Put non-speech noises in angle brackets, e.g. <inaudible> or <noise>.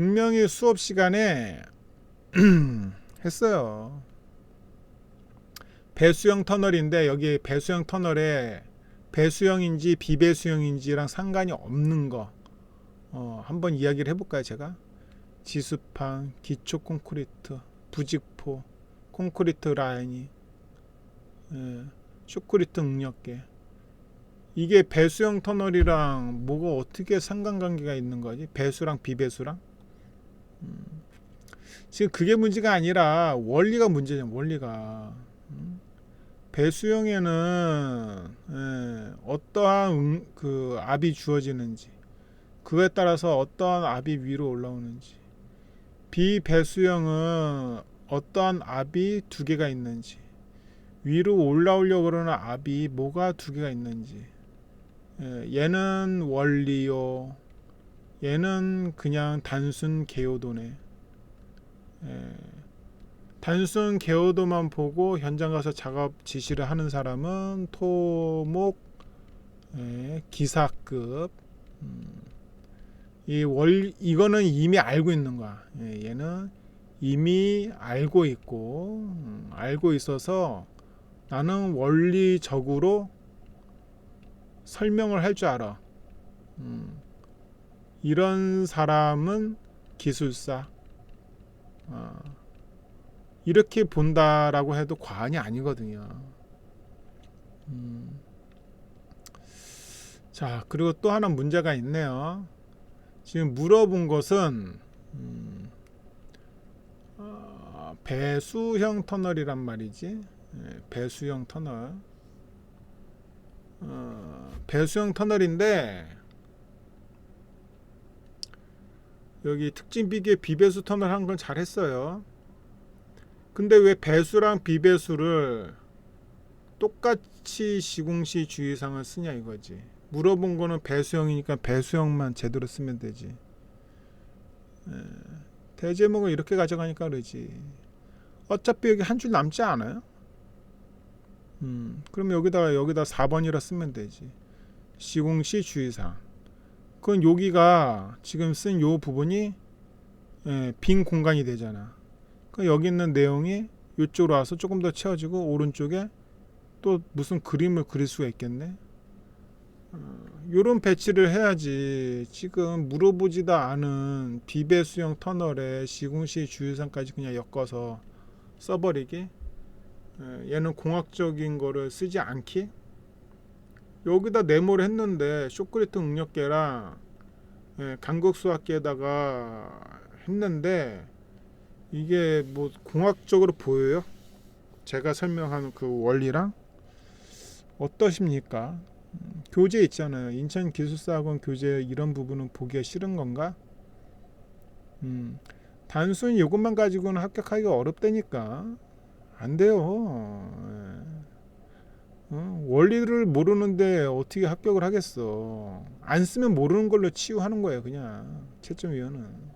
분명히 수업 시간에 <clears throat> 했어요. 배수형 터널인데 여기 배수형 터널에 배수형인지 비배수형인지랑 상관이 없는 거. 어, 한번 이야기를 해볼까요 제가? 지수판 기초 콘크리트 부직포 콘크리트 라인이 예, 쇼크리트 응력계. 이게 배수형 터널이랑 뭐가 어떻게 상관관계가 있는 거지? 배수랑 비배수랑 음, 지금 그게 문제가 아니라 원리가 문제냐 원리가 음? 배수형에는 예, 어떠한 응- 그 압이 주어지는지 그거에 따라서 어떠한 압이 위로 올라오는지 비배수형은 어떠한 압이 두 개가 있는지 위로 올라오려고 그러는 압이 뭐가 두 개가 있는지 예, 얘는 원리요 얘는 그냥 단순 개요도네. 예, 단순 개요도만 보고 현장 가서 작업 지시를 하는 사람은 토목 예, 기사급. 음, 이월 이거는 이미 알고 있는 거야. 예, 얘는 이미 알고 있고 음, 알고 있어서 나는 원리적으로 설명을 할 줄 알아. 음, 이런 사람은 기술사. 어, 이렇게 본다라고 해도 과언이 아니거든요. 음. 자, 그리고 또 하나 문제가 있네요. 지금 물어본 것은 음, 어, 배수형 터널이란 말이지. 예, 배수형 터널. 어, 배수형 터널인데 여기 특징 비계 비배수 터널 한건 잘했어요. 근데 왜 배수랑 비배수를 똑같이 시공시 주의사항을 쓰냐 이거지. 물어본 거는 배수형이니까 배수형만 제대로 쓰면 되지. 에, 대제목을 이렇게 가져가니까 그러지. 어차피 여기 한 줄 남지 않아요? 음, 그럼 여기다가 여기다 4번이라 쓰면 되지. 시공시 주의사항. 그건 여기가 지금 쓴 요 부분이 예, 빈 공간이 되잖아. 그 여기 있는 내용이 이쪽으로 와서 조금 더 채워지고 오른쪽에 또 무슨 그림을 그릴 수가 있겠네. 어, 요런 배치를 해야지. 지금 물어보지도 않은 비배수형 터널에 시궁시 주유상까지 그냥 엮어서 써버리기. 예, 얘는 공학적인 거를 쓰지 않기. 여기다 네모를 했는데 쇼크리트 응력계랑 예, 간극수학계에다가 했는데 이게 뭐 공학적으로 보여요? 제가 설명하는 그 원리랑 어떠십니까? 음, 교재 있잖아요. 인천 기술사학원 교재 이런 부분은 보기가 싫은 건가? 음, 단순히 이것만 가지고는 합격하기가 어렵다니까. 안 돼요. 예. 어? 원리를 모르는데 어떻게 합격을 하겠어? 안 쓰면 모르는 걸로 치유하는 거예요, 그냥 채점위원은.